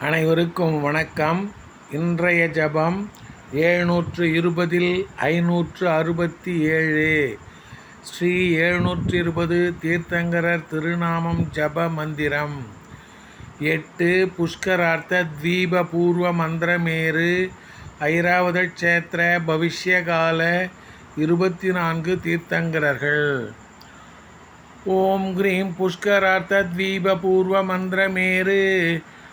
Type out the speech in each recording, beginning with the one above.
அனைவருக்கும் வணக்கம். இன்றைய ஜபம் எழுநூற்று இருபதில் ஐநூற்று அறுபத்தி ஏழு. ஸ்ரீ எழுநூற்று இருபது தீர்த்தங்கரர் திருநாமம் ஜப மந்திரம். எட்டு புஷ்கரார்த்த தீப பூர்வ மந்திரமேரு ஐராவத க்ஷேத்திர பவிஷ்யகால இருபத்தி நான்கு தீர்த்தங்கரர்கள். ஓம் கிரீம் புஷ்கரார்த்த தீப பூர்வ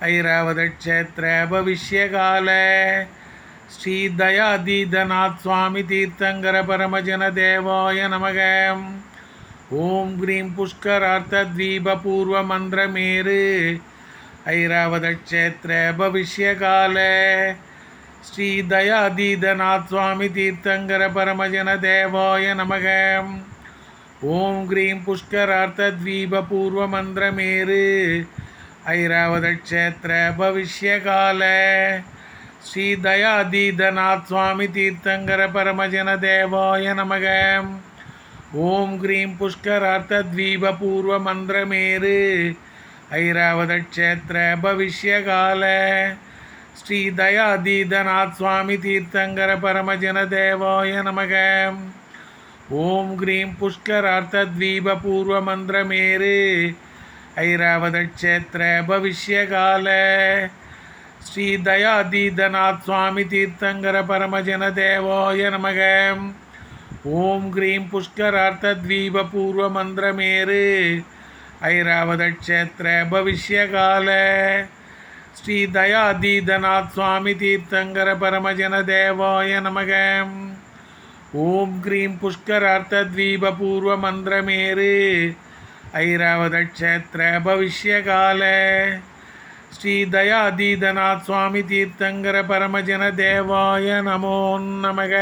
ஐராவதக்ஷேத்திர பவிஷ்யகால ஸ்ரீ தயாதீதநாத் சுவாமி தீர்த்தங்கர பரமஜன தேவாய நமக. ஓம் கிரீம் புஷ்கரார்த்த தீபபூர்வ மந்திரமேரு ஐராவதக்ஷேத்திர பவிஷ்யகால ஸ்ரீ தயாதீதநாத் சுவாமி தீர்த்தங்கர பரமஜன தேவாய நமக. ஓம் கிரீம் புஷ்கரார்த்த தீபபூர்வ மந்திரமேரு ஐராவதக்ஷேத்திர பவிஷ்யகால. ஸ்ரீ தயாதீதநாத் சுவாமி தீர்த்தங்கர பரமஜன தேவாய நமக. ஓம் கிரீம் புஷ்கரார்த்த தீப பூர்வ மந்திரமேரு ஐராவதக்ஷேத்திர பவிஷ்யகால. ஸ்ரீ தயாதீதநாத் சுவாமி தீர்த்தங்கர பரமஜன தேவாய நமக. ஓம் கிரீம் புஷ்கரார்த்த தீப பூர்வ மந்திரமேரு ஐராவதக்ஷேத்திர பவிஷ்யகால ஸ்ரீ தயாதீதநாத் சுவாமி தீர்த்தங்கர பரமஜன தேவோய நமக ஓம் கிரீம் புஷ்கரார்த்த தீப பூர்வ மந்திரமேரு ஐராவதக்ஷேத்திர பவிஷ்யகால ஸ்ரீ தயாதீதநாத் சுவாமி தீர்த்தங்கர பரமஜன தேவோய நமக ஓம் கிரீம் புஷ்கரார்த்த தீப பூர்வ மந்திரமேரு ஐராவதக்ஷேத்திர பவிஷ்யகால ஸ்ரீ தயாதீதநாத் சுவாமி தீர்த்தங்கர பரமஜன தேவாய நமோ நமக.